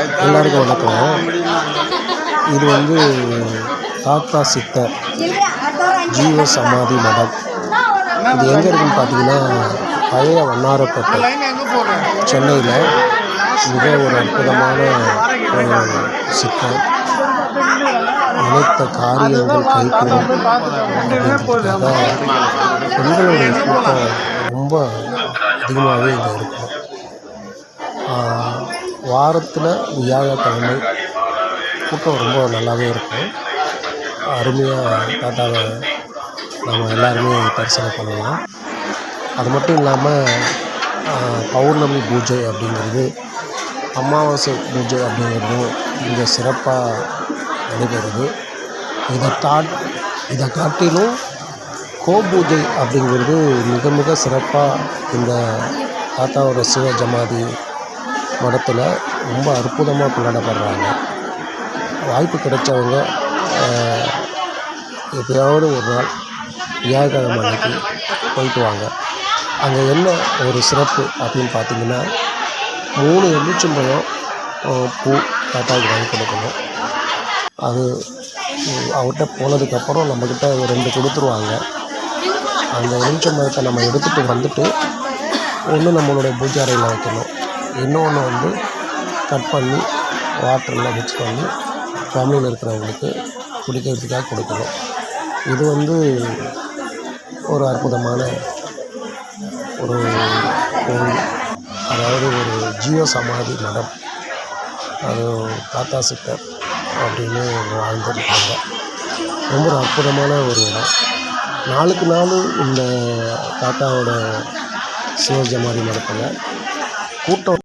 எல்லாருக்கும் வணக்கம். இது வந்து தாத்தா சித்தர் ஜீவ சமாதி மடம். இது எங்கே இருக்குன்னு பார்த்தீங்கன்னா பழைய வண்ணாரப்பேட்டை. சென்னையில் மிக ஒரு அற்புதமான சித்தர். நினைத்த காரியங்கள் கைகூடும் பெண்களுடைய கூட்டம் ரொம்ப அதிகமாகவே இங்கே இருக்கும் வாரத்தில் வியாழக்கிழமை கூட்டம் ரொம்ப நல்லாவே இருக்கும். அருமையாக தாத்தாவை நம்ம எல்லாருமே தரிசனம் பண்ணலாம். அது மட்டும் இல்லாமல் பௌர்ணமி பூஜை அப்படிங்கிறது அமாவாசை பூஜை அப்படிங்கிறதும் இங்கே சிறப்பாக நடைபெறுது. இதை தா இதை காட்டிலும் கோ பூஜை அப்படிங்கிறது மிக மிக சிறப்பாக இந்த தாத்தாவோட சிவ ஜமாதி படத்தில் ரொம்ப அற்புதமாக கொண்டாடப்படுறாங்க. வாய்ப்பு கிடைச்சவங்க எப்படியாவது எப்பயாவது ஒரு நாள் வியாழக்கிழமை அன்னைக்கு போயிட்டு வாங்க. அங்கே என்ன ஒரு சிறப்பு அப்படின்னு பார்த்தீங்கன்னா மூணு எலுமிச்சம்பழம் பூ தாத்தாவுக்கு வாங்கி கொடுக்கணும். அது அவர்கிட்ட போனதுக்கப்புறம் நம்மக்கிட்ட ஒரு ரெண்டு கொடுத்துருவாங்க. அந்த எலுமிச்சம்பழத்தை நம்ம எடுத்துகிட்டு வந்துட்டு ஒன்று நம்மளுடைய பூஜை அறையில் வைக்கணும். இன்னொன்று வந்து கட் பண்ணி வாட்டரில் மிக்ஸ் பண்ணி ஃபேமிலியில் இருக்கிறவங்களுக்கு குடிக்கிறதுக்காக கொடுக்கணும் இது வந்து ஒரு அற்புதமான ஒரு கோவில் அதாவது ஒரு ஜீவ சமாதி மடம். அது தாத்தா சித்தர் அப்படின்னு வாழ்ந்துருக்காங்க. ரொம்ப ஒரு அற்புதமான ஒரு இடம். நாளுக்கு நாள் இந்த தாத்தாவோட சிவஜமாதி மடத்தில் கூட்டம்